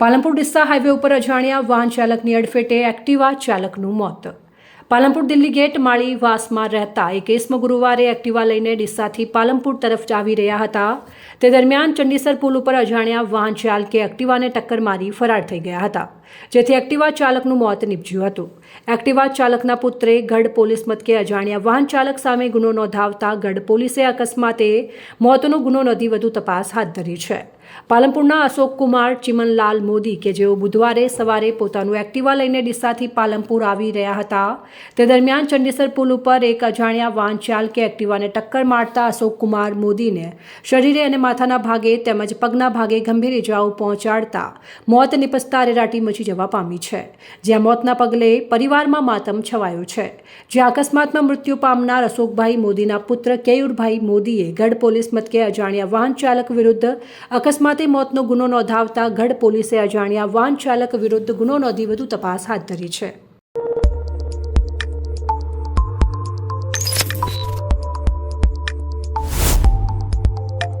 Palanpur Deesa highway ઉપર અજાણ્યા વાહન ચાલકની અડફેટે એક્ટિવા ચાલકનું મોત. પાલનપુર દિલ્હી ગેટ માળી વાસમાં રહેતા એક કેસમાં ગુરુવારે એક્ટિવા લઈને ડિસ્સાથી પાલનપુર તરફ આવી રહ્યા હતા. તે દરમિયાન ચંડીસર પુલ ઉપર અજાણ્યા વાહન ચાલકે એક્ટિવાને ટક્કર મારી ફરાર થઈ ગયા હતા, જેથી એક્ટિવા ચાલકનું મોત નીપજ્યું હતું. એક્ટિવા ચાલકના પુત્રે ગઢ પોલીસ મથકે અજાણ્યા વાહન ચાલક સામે ગુનો નોંધાવતા ગઢ પોલીસે અકસ્માતે મોતનો ગુનો નોંધી વધુ તપાસ હાથ ધરી છે. પાલનપુરના અશોક કુમાર, ચિમનલાલ મોદી કે જેઓ બુધવારે સવારે પોતાનું એક્ટિવા લઈને ડિસ્સાથી પાલનપુર આવી રહ્યા હતા તે દરમિયાન ચંડીસર પુલ ઉપર એક અજાણ્યા વાહન ચાલકે એક્ટિવાને ટક્કર મારતા અશોક કુમાર મોદીને શરીરે અને માથાના ભાગે તેમજ પગના ભાગે ગંભીર ઇજાઓ પહોંચાડતા મોત નિપજતા રેરાટી મચી જવા પામી છે. જ્યાં મોતના પગલે પરિવારમાં માતમ છવાયો છે. જ્યાં અકસ્માતમાં મૃત્યુ પામનાર અશોકભાઈ મોદીના પુત્ર કેયુરભાઈ મોદીએ ગઢ પોલીસ મથકે અજાણ્યા વાહન ચાલક વિરુદ્ધ અકસ્માતે મોતનો ગુનો નોંધાવતા ગઢ પોલીસે અજાણ્યા વાહન ચાલક વિરુદ્ધ ગુનો નોંધી વધુ તપાસ હાથ ધરી છે.